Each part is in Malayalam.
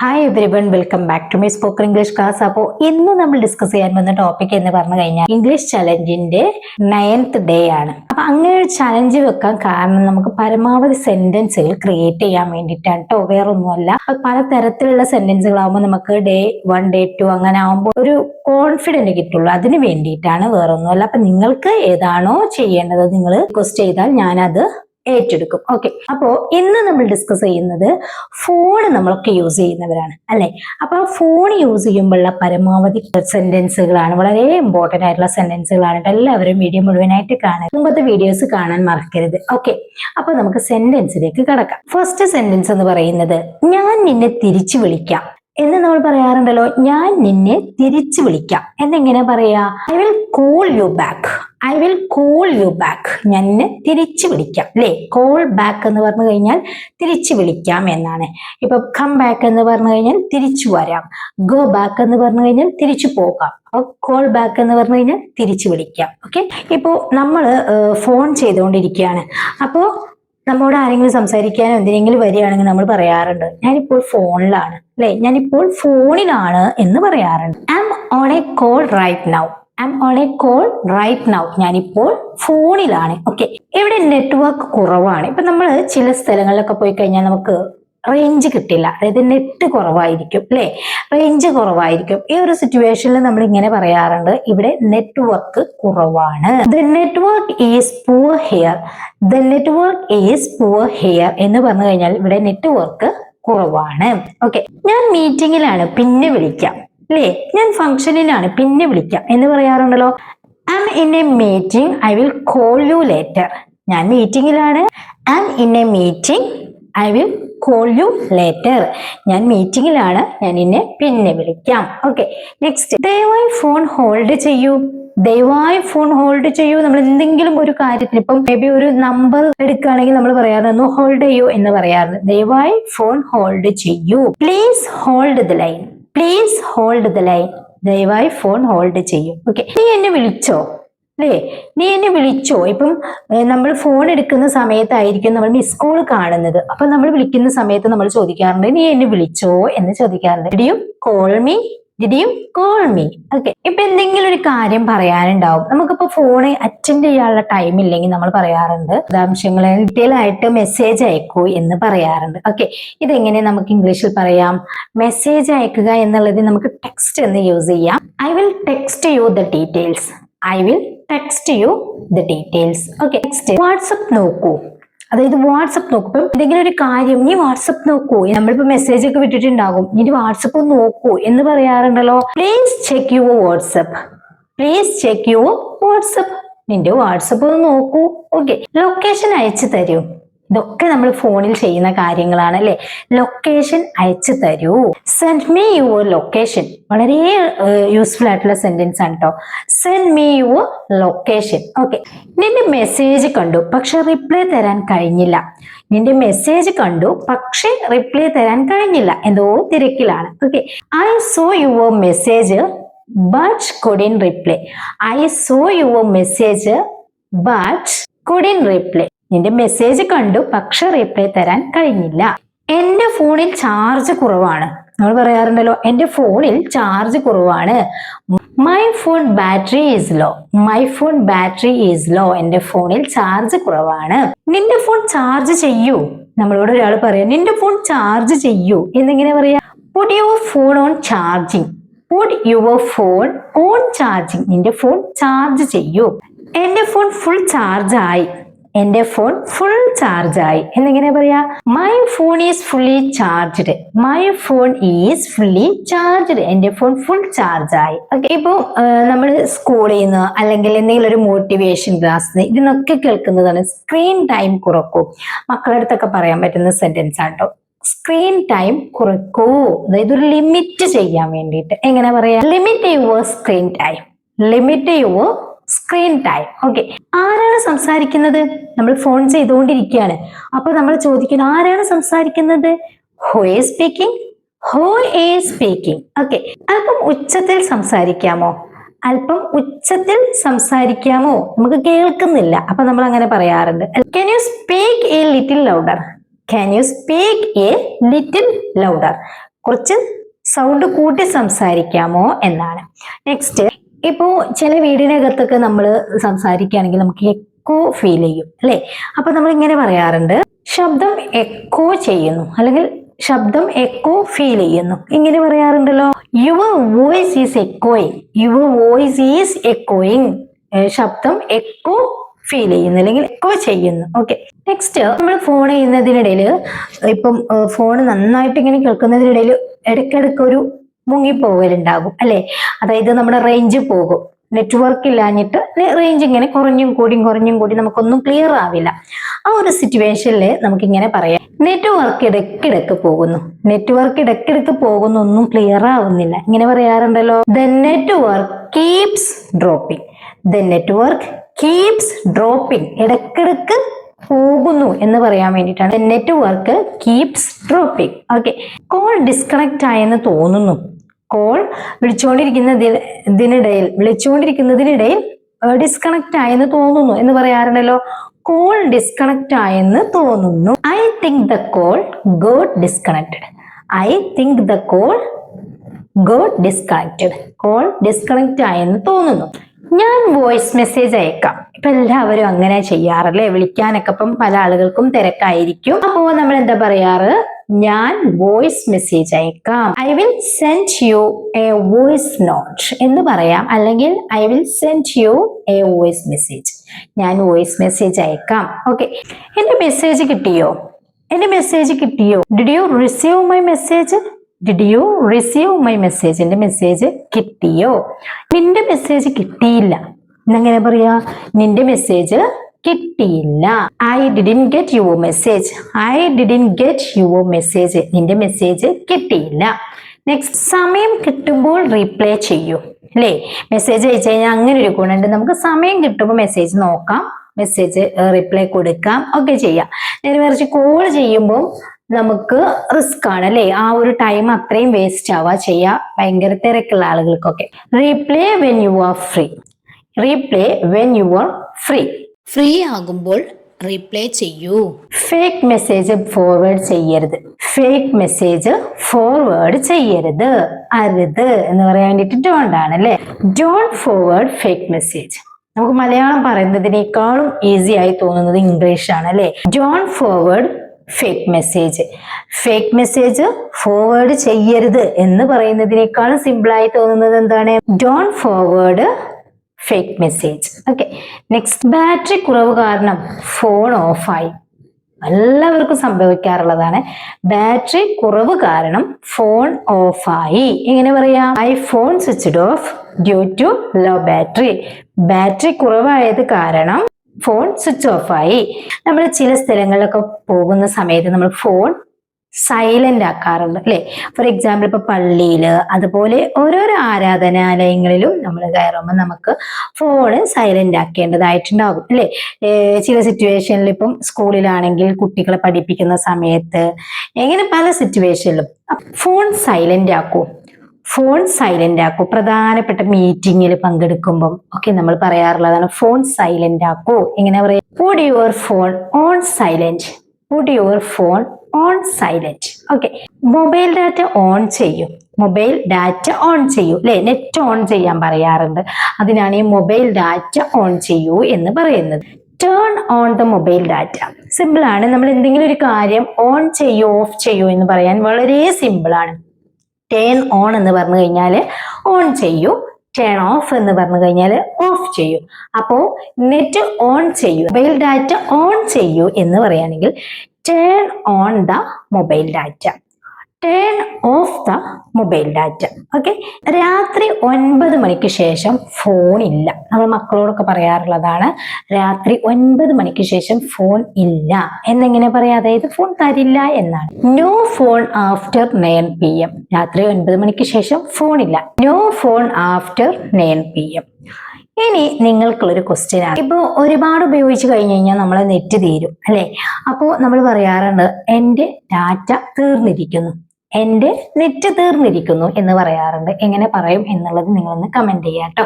Hi everyone welcome back to my spoken English class അപ്പോൾ ഇന്ന് നമ്മൾ ഡിസ്കസ് ചെയ്യാൻ വന്ന ടോപ്പിക് എന്ന് പറഞ്ഞു കഴിഞ്ഞാൽ ഇംഗ്ലീഷ് ചലഞ്ചിന്റെ നയൻത്ത് ഡേ ആണ്. അപ്പൊ അങ്ങനെ ഒരു ചലഞ്ച് വെക്കാൻ കാരണം നമുക്ക് പരമാവധി സെന്റൻസുകൾ ക്രിയേറ്റ് ചെയ്യാൻ വേണ്ടിയിട്ടാണ് കേട്ടോ വേറൊന്നുമല്ല. അപ്പൊ പല തരത്തിലുള്ള സെന്റൻസുകളാകുമ്പോൾ നമുക്ക് ഡേ വൺ ഡേ ടു അങ്ങനെ ആകുമ്പോൾ ഒരു കോൺഫിഡന്റ് കിട്ടുള്ളൂ. അതിന് വേണ്ടിയിട്ടാണ് വേറെ ഒന്നുമല്ല അപ്പൊ നിങ്ങൾക്ക് ഏതാണോ ചെയ്യേണ്ടത് നിങ്ങൾ റിക്വസ്റ്റ് ചെയ്താൽ ഞാനത് ഏറ്റെടുക്കും. ഓക്കെ അപ്പോ ഇന്ന് നമ്മൾ ഡിസ്കസ് ചെയ്യുന്നത് ഫോൺ നമ്മളൊക്കെ യൂസ് ചെയ്യുന്നവരാണ്. അല്ലെ? അപ്പൊ ആ ഫോൺ യൂസ് ചെയ്യുമ്പോഴുള്ള പരമാവധി സെന്റൻസുകളാണ് വളരെ ഇമ്പോർട്ടന്റ് ആയിട്ടുള്ള സെന്റൻസുകളാണ് എല്ലാവരും വീഡിയോ മുഴുവനായിട്ട് കാണാൻ മുമ്പത്തെ വീഡിയോസ് കാണാൻ മറക്കരുത്. ഓക്കെ അപ്പൊ നമുക്ക് സെന്റൻസിലേക്ക് കടക്കാം. ഫസ്റ്റ് സെന്റൻസ് എന്ന് പറയുന്നത് ഞാൻ നിന്നെ തിരിച്ചു വിളിക്കാം എന്ന് നമ്മൾ പറയാറുണ്ടല്ലോ. ഞാൻ നിന്നെ തിരിച്ചു വിളിക്കാം എന്നെങ്ങനെ പറയാ? I will call you back I will call you back ഞാൻ നിന്നെ തിരിച്ചു വിളിക്കാം അല്ലേ കോൾ ബാക്ക് എന്ന് പറഞ്ഞു കഴിഞ്ഞാൽ തിരിച്ചു വിളിക്കാം എന്നാണ്. ഇപ്പൊ കം ബാക്ക് എന്ന് പറഞ്ഞു കഴിഞ്ഞാൽ തിരിച്ചു വരാം. ഗോ ബാക്ക് എന്ന് പറഞ്ഞു കഴിഞ്ഞാൽ തിരിച്ചു പോകാം. കോൾ ബാക്ക് എന്ന് പറഞ്ഞു കഴിഞ്ഞാൽ തിരിച്ചു വിളിക്കാം. ഓക്കെ ഇപ്പോ നമ്മൾ ഫോൺ ചെയ്തുകൊണ്ടിരിക്കുകയാണ് അപ്പോ നമ്മോട് ആരെങ്കിലും സംസാരിക്കാനോ എന്തിനെങ്കിലും വരികയാണെങ്കിൽ നമ്മൾ പറയാറുണ്ട് ഞാനിപ്പോൾ ഫോണിലാണ് അല്ലെ ഞാനിപ്പോൾ ഫോണിലാണ് എന്ന് പറയാറുണ്ട്. I am on a call right now am on a call right now ഞാനിപ്പോൾ ഫോണിലാണ്. ഓക്കെ ഇവിടെ നെറ്റ്വർക്ക് കുറവാണ്. ഇപ്പൊ നമ്മൾ ചില സ്ഥലങ്ങളിലൊക്കെ പോയി കഴിഞ്ഞാൽ നമുക്ക് റേഞ്ച് കിട്ടില്ല. അതായത് നെറ്റ് കുറവായിരിക്കും അല്ലെ? റേഞ്ച് കുറവായിരിക്കും. ഈ ഒരു സിറ്റുവേഷനിൽ നമ്മൾ ഇങ്ങനെ പറയാറുണ്ട് ഇവിടെ നെറ്റ്വർക്ക് കുറവാണ്. The network is poor here the network is poor here എന്ന് പറഞ്ഞു കഴിഞ്ഞാൽ ഇവിടെ നെറ്റ്വർക്ക് കുറവാണ്. ഓക്കെ ഞാൻ മീറ്റിംഗിലാണ് പിന്നെ വിളിക്കാം. അല്ലേ ഞാൻ ഫംഗ്ഷനിലാണ് പിന്നെ വിളിക്കാം. എന്ന് പറയാറുണ്ടല്ലോ? I am in a meeting I will call you later ഞാൻ മീറ്റിംഗിലാണ് I am in a meeting I will call you later ഞാൻ മീറ്റിംഗിലാണ് ഞാൻ ഇന്നെ പിന്നെ വിളിക്കാം. ഓക്കെ നെക്സ്റ്റ് ദയവായി ഫോൺ ഹോൾഡ് ചെയ്യൂ. ദയവായി ഫോൺ ഹോൾഡ് ചെയ്യൂ. നമ്മൾ എന്തെങ്കിലും ഒരു കാര്യത്തിന് ഇപ്പം മേ ബി ഒരു നമ്പർ എടുക്കുകയാണെങ്കിൽ നമ്മൾ പറയാറുണ്ട് ഹോൾഡ് ചെയ്യൂ എന്ന് പറയാറുണ്ട്. ദയവായി ഫോൺ ഹോൾഡ് ചെയ്യൂ. Please hold the line please hold the line ദയവായി ഫോൺ ഹോൾഡ് ചെയ്യും. ഓക്കെ നീ എന്നെ വിളിച്ചോ? അല്ലേ? നീ എന്നെ വിളിച്ചോ? ഇപ്പം നമ്മൾ ഫോൺ എടുക്കുന്ന സമയത്തായിരിക്കും നമ്മൾ മിസ് കോൾ കാണുന്നത്. അപ്പൊ നമ്മൾ വിളിക്കുന്ന സമയത്ത് നമ്മൾ ചോദിക്കാറുണ്ട് നീ എന്നെ വിളിച്ചോ? എന്ന് ചോദിക്കാറുണ്ട്. Did you call me did you call me okay ഇപ്പൊ എന്തെങ്കിലും ഒരു കാര്യം പറയാനുണ്ടാവും. നമുക്കിപ്പോ ഫോണ് അറ്റൻഡ് ചെയ്യാനുള്ള ടൈം ഇല്ലെങ്കിൽ നമ്മൾ പറയാറുണ്ട്. വിശദാംശങ്ങളെ ഡീറ്റെയിൽ ആയിട്ട് മെസ്സേജ് അയക്കൂ എന്ന് പറയാറുണ്ട്. ഓക്കെ ഇതെങ്ങനെ നമുക്ക് ഇംഗ്ലീഷിൽ പറയാം? മെസ്സേജ് അയക്കുക എന്നുള്ളത് നമുക്ക് ടെക്സ്റ്റ് എന്ന് യൂസ് ചെയ്യാം. I will text you the details I will text you the details okay next WhatsApp നോക്കൂ. അതായത് വാട്സപ്പ് നോക്കും. ഇപ്പം എന്തെങ്കിലും ഒരു കാര്യം നീ വാട്സപ്പ് നോക്കൂ. നമ്മളിപ്പോ മെസ്സേജ് ഒക്കെ വിട്ടിട്ടുണ്ടാകും. നീ വാട്സപ്പ് നോക്കൂ എന്ന് പറയാറുണ്ടല്ലോ. Please check your WhatsApp please check your WhatsApp നിന്റെ വാട്സപ്പ് ഒന്ന് നോക്കൂ. ഓക്കെ ലൊക്കേഷൻ അയച്ചു തരൂ. ഇതൊക്കെ നമ്മൾ ഫോണിൽ ചെയ്യുന്ന കാര്യങ്ങളാണ് അല്ലെ ലൊക്കേഷൻ അയച്ചു തരൂ. സെൻഡ് മീ യുവർ ലൊക്കേഷൻ വളരെ യൂസ്ഫുൾ ആയിട്ടുള്ള സെന്റൻസ് ആണ് കേട്ടോ send me your location okay നിന്റെ മെസ്സേജ് കണ്ടു പക്ഷെ റിപ്ലൈ തരാൻ കഴിഞ്ഞില്ല. നിന്റെ മെസ്സേജ് കണ്ടു പക്ഷെ റിപ്ലൈ തരാൻ കഴിഞ്ഞില്ല. എന്തോ തിരക്കിലാണ്. Okay I saw your message but couldn't reply I saw your message but couldn't reply നിന്റെ മെസ്സേജ് കണ്ടു പക്ഷെ റിപ്ലൈ തരാൻ കഴിഞ്ഞില്ല. എന്റെ ഫോണിൽ ചാർജ് കുറവാണ്. നമ്മൾ പറയാറുണ്ടല്ലോ എന്റെ ഫോണിൽ ചാർജ് കുറവാണ്. My phone battery is low my phone battery is low എന്റെ ഫോണിൽ ചാർജ് കുറവാണ്. നിന്റെ ഫോൺ ചാർജ് ചെയ്യൂ. നമ്മളോട് ഒരാൾ പറയാം നിന്റെ ഫോൺ ചാർജ് ചെയ്യൂ. എന്നിങ്ങനെ പറയാ put your phone on charging put your phone on charging നിന്റെ ഫോൺ ചാർജ് ചെയ്യൂ. എന്റെ ഫോൺ ഫുൾ ചാർജ് ആയി. എന്റെ ഫോൺ ഫുൾ ചാർജ് ആയി. എന്നിങ്ങനെ പറയാ my phone is fully charged my phone is fully charged എന്റെ ഫോൺ ഫുൾ ചാർജ് ഓക്കെ ഇപ്പൊ നമ്മൾ സ്കൂളിൽ നിന്ന് അല്ലെങ്കിൽ എന്തെങ്കിലും ഒരു മോട്ടിവേഷൻ ക്ലാസ് ഇതിനൊക്കെ കേൾക്കുന്നതാണ് സ്ക്രീൻ ടൈം കുറക്കൂ. മക്കളുടെ അടുത്തൊക്കെ പറയാൻ പറ്റുന്ന സെന്റൻസ് ആട്ടോ. സ്ക്രീൻ ടൈം കുറക്കൂ. അതായത് ഒരു ലിമിറ്റ് ചെയ്യാൻ വേണ്ടിയിട്ട്. എങ്ങനെ പറയാ? Limit your screen time limit your screen time okay ആരാണ് സംസാരിക്കുന്നത്? നമ്മൾ ഫോൺ ചെയ്തുകൊണ്ടിരിക്കുകയാണ്. അപ്പൊ നമ്മൾ ചോദിക്കുന്നത് ആരാണ് സംസാരിക്കുന്നത്? സ്പീക്കിംഗ് ഹോ ഏ സ്പീക്കിംഗ് ഓക്കെ അല്പം ഉച്ചത്തിൽ സംസാരിക്കാമോ? അല്പം ഉച്ചത്തിൽ സംസാരിക്കാമോ? നമുക്ക് കേൾക്കുന്നില്ല. അപ്പൊ നമ്മൾ അങ്ങനെ പറയാറുണ്ട്. Can you speak a little louder can you speak a little louder കുറച്ച് സൗണ്ട് കൂട്ടി സംസാരിക്കാമോ എന്നാണ്. നെക്സ്റ്റ് ഇപ്പോ ചില വീടിനകത്തൊക്കെ നമ്മൾ സംസാരിക്കുകയാണെങ്കിൽ നമുക്ക് എക്കോ ഫീൽ ചെയ്യും അല്ലെ? അപ്പൊ നമ്മൾ ഇങ്ങനെ പറയാറുണ്ട് ശബ്ദം എക്കോ ചെയ്യുന്നു അല്ലെങ്കിൽ ശബ്ദം എക്കോ ഫീൽ ചെയ്യുന്നു ഇങ്ങനെ പറയാറുണ്ടല്ലോ. Your voice is എക്കോയിങ് your voice is എക്കോയിങ് ശബ്ദം എക്കോ ഫീൽ ചെയ്യുന്നു അല്ലെങ്കിൽ എക്കോ ചെയ്യുന്നു. ഓക്കെ. നെക്സ്റ്റ് നമ്മൾ ഫോൺ ചെയ്യുന്നതിനിടയിൽ ഇപ്പം ഫോൺ നന്നായിട്ട് ഇങ്ങനെ കേൾക്കുന്നതിനിടയിൽ ഇടയ്ക്കിടയ്ക്ക് ഒരു മുങ്ങിപ്പോകലുണ്ടാകും അല്ലെ? അതായത് നമ്മുടെ റേഞ്ച് പോകും. നെറ്റ്വർക്ക് ഇല്ലാഞ്ഞിട്ട് റേഞ്ച് ഇങ്ങനെ കുറഞ്ഞും കൂടിയും കുറഞ്ഞും കൂടി നമുക്കൊന്നും ക്ലിയർ ആവില്ല. ആ ഒരു സിറ്റുവേഷനിൽ നമുക്ക് ഇങ്ങനെ പറയാം. നെറ്റ്വർക്ക് ഇടക്കിടക്ക് പോകുന്നു. നെറ്റ്വർക്ക് ഇടക്കിടക്ക് പോകുന്നു ഒന്നും ക്ലിയർ ആവുന്നില്ല. ഇങ്ങനെ പറയാറുണ്ടല്ലോ the network keeps dropping the network keeps dropping ഇടക്കിടക്ക് പോകുന്നു എന്ന് പറയാൻ വേണ്ടിയിട്ടാണ്. Network keeps dropping okay call disconnect ആയെന്ന് തോന്നുന്നു. കോൾ വിളിച്ചുകൊണ്ടിരിക്കുന്നതിനിടയിൽ വിളിച്ചുകൊണ്ടിരിക്കുന്നതിനിടയിൽ ഡിസ്കണക്ട് ആയെന്ന് തോന്നുന്നു. എന്ന് പറയാറുണ്ടല്ലോ. കോൾ ഡിസ്കണക്ട് ആയെന്ന് തോന്നുന്നു. I think the call got disconnected I think the call got disconnected call disconnect ആയെന്ന് തോന്നുന്നു. ഞാൻ വോയിസ് മെസ്സേജ് അയക്കാം. ഇപ്പൊ എല്ലാവരും അങ്ങനെ ചെയ്യാറല്ലേ? വിളിക്കാനൊക്കെ ഇപ്പം പല ആളുകൾക്കും തിരക്കായിരിക്കും. അപ്പോ നമ്മൾ എന്താ പറയാറ്? ഞാൻ വോയിസ് മെസ്സേജ് അയക്കാം. I will send you a voice note എന്ന് പറയാം. അല്ലെങ്കിൽ I will send you a voice message ഞാൻ വോയിസ് മെസ്സേജ് അയക്കാം. ഓക്കെ എന്റെ മെസ്സേജ് കിട്ടിയോ? എന്റെ മെസ്സേജ് കിട്ടിയോ? Did you receive my message did you receive my message എന്റെ മെസ്സേജ് കിട്ടിയോ? നിന്റെ മെസ്സേജ് കിട്ടിയില്ല. എന്നെങ്ങനെ പറയാ? നിന്റെ മെസ്സേജ് കിട്ടിയില്ല. I didn't get your message I didn't get your message നിന്റെ മെസ്സേജ് കിട്ടിയില്ല. നെക്സ്റ്റ് സമയം കിട്ടുമ്പോൾ റീപ്ലൈ ചെയ്യൂ. അല്ലേ? മെസ്സേജ് അയച്ചു കഴിഞ്ഞാൽ അങ്ങനെ ഒരു ഗുണമുണ്ട്. നമുക്ക് സമയം കിട്ടുമ്പോൾ മെസ്സേജ് നോക്കാം. മെസ്സേജ് റിപ്ലൈ കൊടുക്കാം. ഒക്കെ ചെയ്യാം. നേരെ മറിച്ച് കോൾ ചെയ്യുമ്പോൾ നമുക്ക് റിസ്ക് ആണ്. അല്ലേ? ആ ഒരു ടൈം അത്രയും വേസ്റ്റ് ആവാ ചെയ്യാ. ഭയങ്കര തിരക്കുള്ള ആളുകൾക്കൊക്കെ. Reply when you are free reply when you are free free ആകുമ്പോൾ റീപ്ലൈ ചെയ്യൂ. ഫേക്ക് മെസ്സേജ് ഫോർവേഡ് ചെയ്യരുത്. ഫേക്ക് മെസ്സേജ് ഫോർവേഡ് ചെയ്യരുത്. അരുത് എന്ന് പറയാൻ വേണ്ടിയിട്ട് ഡോണ്ട് ആണ് അല്ലേ? ഡോണ്ട് ഫോർവേഡ് ഫേക്ക് മെസ്സേജ് നമുക്ക് മലയാളം പറയുന്നതിനേക്കാളും ഈസി ആയി തോന്നുന്നത് ഇംഗ്ലീഷ് ആണ് അല്ലേ? Don't forward fake message fake message forward ചെയ്യരുത് എന്ന് പറയുന്നതിനേക്കാളും സിമ്പിൾ ആയി തോന്നുന്നത് എന്താണ്? Don't forward fake message okay next battery കുറവ് കാരണം ഫോൺ ഓഫായി എല്ലാവർക്കും സംഭവിക്കാറുള്ളതാണ്. ബാറ്ററി കുറവ് കാരണം ഫോൺ ഓഫായി എങ്ങനെ പറയാം? I phone switched off due to low battery battery കുറവായത് കാരണം ഫോൺ സ്വിച്ച് ഓഫായി നമ്മൾ ചില സ്ഥലങ്ങളിലൊക്കെ പോകുന്ന സമയത്ത് നമ്മൾ ഫോൺ സൈലന്റ് ആക്കാറുണ്ട് അല്ലെ? ഫോർ എക്സാമ്പിൾ ഇപ്പൊ പള്ളിയിൽ അതുപോലെ ഓരോരോ ആരാധനാലയങ്ങളിലും നമ്മൾ കയറുമ്പോൾ നമുക്ക് ഫോണ് സൈലന്റ് ആക്കേണ്ടതായിട്ടുണ്ടാകും അല്ലെ? ചില സിറ്റുവേഷനിൽ ഇപ്പം സ്കൂളിലാണെങ്കിൽ കുട്ടികളെ പഠിപ്പിക്കുന്ന സമയത്ത് എങ്ങനെ പല സിറ്റുവേഷനിലും ഫോൺ സൈലന്റ് ആക്കൂ. ഫോൺ സൈലന്റ് ആക്കൂ. പ്രധാനപ്പെട്ട മീറ്റിങ്ങിൽ പങ്കെടുക്കുമ്പം ഒക്കെ നമ്മൾ പറയാറുള്ളതാണ് ഫോൺ സൈലന്റ് ആക്കൂ. എങ്ങനെ പറയാ? Your phone on silent your phone on silent okay mobile data on ചെയ്യും. മൊബൈൽ ഡാറ്റ ഓൺ ചെയ്യൂ. അല്ലെ നെറ്റ് ഓൺ ചെയ്യാൻ പറയാറുണ്ട്. അതിനാണ് ഈ മൊബൈൽ ഡാറ്റ ഓൺ ചെയ്യൂ എന്ന് പറയുന്നത്. Turn on the mobile data simple ആണ്. നമ്മൾ എന്തെങ്കിലും ഒരു കാര്യം ഓൺ ചെയ്യൂ ഓഫ് ചെയ്യൂ എന്ന് പറയാൻ വളരെ സിമ്പിൾ ആണ്. ടേൺ ഓൺ എന്ന് പറഞ്ഞു കഴിഞ്ഞാൽ ഓൺ ചെയ്യൂ. ടേൺ ഓഫ് എന്ന് പറഞ്ഞു കഴിഞ്ഞാൽ ഓഫ് ചെയ്യൂ. അപ്പോ നെറ്റ് ഓൺ ചെയ്യൂ. മൊബൈൽ ഡാറ്റ ഓൺ ചെയ്യൂ എന്ന് പറയുകയാണെങ്കിൽ turn on the mobile data turn off the mobile data okay രാത്രി ഒൻപത് മണിക്ക് ശേഷം ഫോൺ ഇല്ല. നമ്മൾ മക്കളോടൊക്കെ പറയാറുള്ളതാണ് രാത്രി ഒൻപത് മണിക്ക് ശേഷം ഫോൺ ഇല്ല. എന്നെങ്ങനെ പറയാം? അതായത് ഫോൺ തരില്ല എന്നാണ്. No phone after nine P M രാത്രി ഒൻപത് മണിക്ക് ശേഷം ഫോൺ ഇല്ല. No phone after nine P M ഇനി നിങ്ങൾക്കുള്ളൊരു ക്വസ്റ്റ്യൻ ആണ്. ഇപ്പോൾ ഒരുപാട് ഉപയോഗിച്ച് കഴിഞ്ഞ് കഴിഞ്ഞാൽ നമ്മളെ നെറ്റ് തീരും അല്ലേ? അപ്പോൾ നമ്മൾ പറയാറുണ്ട് എന്റെ ഡാറ്റ തീർന്നിരിക്കുന്നു. എന്റെ നെറ്റ് തീർന്നിരിക്കുന്നു എന്ന് പറയാറുണ്ട്. എങ്ങനെ പറയും എന്നുള്ളത് നിങ്ങളൊന്ന് കമന്റ് ചെയ്യുക കേട്ടോ.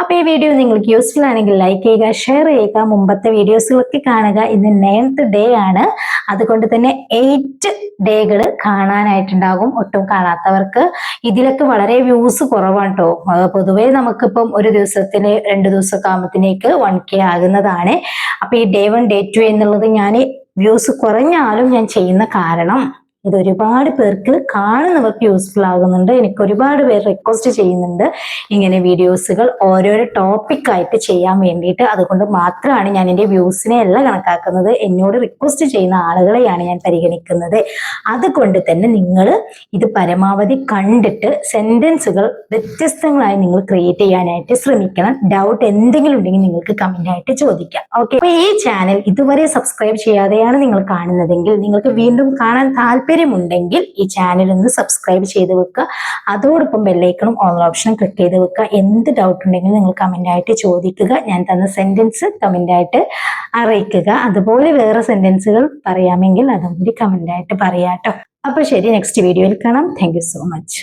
അപ്പൊ ഈ വീഡിയോ നിങ്ങൾക്ക് യൂസ്ഫുൾ ആണെങ്കിൽ ലൈക്ക് ചെയ്യുക ഷെയർ ചെയ്യുക മുമ്പത്തെ വീഡിയോസുകളൊക്കെ കാണുക. ഇന്ന് നയൻത്ത് ഡേ ആണ്. അതുകൊണ്ട് തന്നെ എയ്റ്റ് ഡേകൾ കാണാനായിട്ടുണ്ടാകും. ഒട്ടും കാണാത്തവർക്ക് ഇതിലൊക്കെ വളരെ വ്യൂസ് കുറവാണ് കേട്ടോ പൊതുവേ നമുക്കിപ്പം ഒരു ദിവസത്തിന് രണ്ട് ദിവസമൊക്കെ ആകുമ്പോഴത്തേക്ക് വൺ കെ ആകുന്നതാണ്. അപ്പൊ ഈ ഡേ വൺ ഡേ ടു എന്നുള്ളത് ഞാൻ വ്യൂസ് കുറഞ്ഞാലും ഞാൻ ചെയ്യുന്ന കാരണം. ഇത് ഒരുപാട് പേർക്ക് കാണുന്നവർക്ക് യൂസ്ഫുൾ ആകുന്നുണ്ട്. എനിക്ക് ഒരുപാട് പേർ റിക്വസ്റ്റ് ചെയ്യുന്നുണ്ട്. ഇങ്ങനെ വീഡിയോസുകൾ ഓരോരോ ടോപ്പിക് ആയിട്ട് ചെയ്യാൻ വേണ്ടിയിട്ട്. അതുകൊണ്ട് മാത്രമാണ് ഞാൻ എന്റെ വ്യൂസിനെ എല്ലാം കണക്കാക്കുന്നത്. എന്നോട് റിക്വസ്റ്റ് ചെയ്യുന്ന ആളുകളെയാണ് ഞാൻ പരിഗണിക്കുന്നത്. അതുകൊണ്ട് തന്നെ നിങ്ങൾ ഇത് പരമാവധി കണ്ടിട്ട് സെന്റൻസുകൾ വ്യത്യസ്തങ്ങളായി നിങ്ങൾ ക്രിയേറ്റ് ചെയ്യാനായിട്ട് ശ്രമിക്കണം. ഡൗട്ട് എന്തെങ്കിലും ഉണ്ടെങ്കിൽ നിങ്ങൾക്ക് കമന്റ് ആയിട്ട് ചോദിക്കാം. ഓക്കെ അപ്പോൾ ഈ ചാനൽ ഇതുവരെ സബ്സ്ക്രൈബ് ചെയ്യാതെയാണ് നിങ്ങൾ കാണുന്നതെങ്കിൽ നിങ്ങൾക്ക് വീണ്ടും കാണാൻ താല്പര്യമുണ്ടെങ്കിൽ ഈ ചാനൽ ഒന്ന് സബ്സ്ക്രൈബ് ചെയ്ത് വെക്കുക. അതോടൊപ്പം ബെല്ലൈക്കണും ഓൺ ഓപ്ഷനും ക്ലിക്ക് ചെയ്ത് വെക്കുക. എന്ത് ഡൗട്ട് ഉണ്ടെങ്കിലും നിങ്ങൾ കമന്റ് ആയിട്ട് ചോദിക്കുക. ഞാൻ തന്ന സെന്റൻസ് കമന്റ് ആയിട്ട് അറിയിക്കുക. അതുപോലെ വേറെ സെന്റൻസുകൾ പറയാമെങ്കിൽ അതും കൂടി കമന്റ് ആയിട്ട് പറയാട്ടോ. അപ്പോൾ ശരി നെക്സ്റ്റ് വീഡിയോയിൽ കാണാം. Thank so much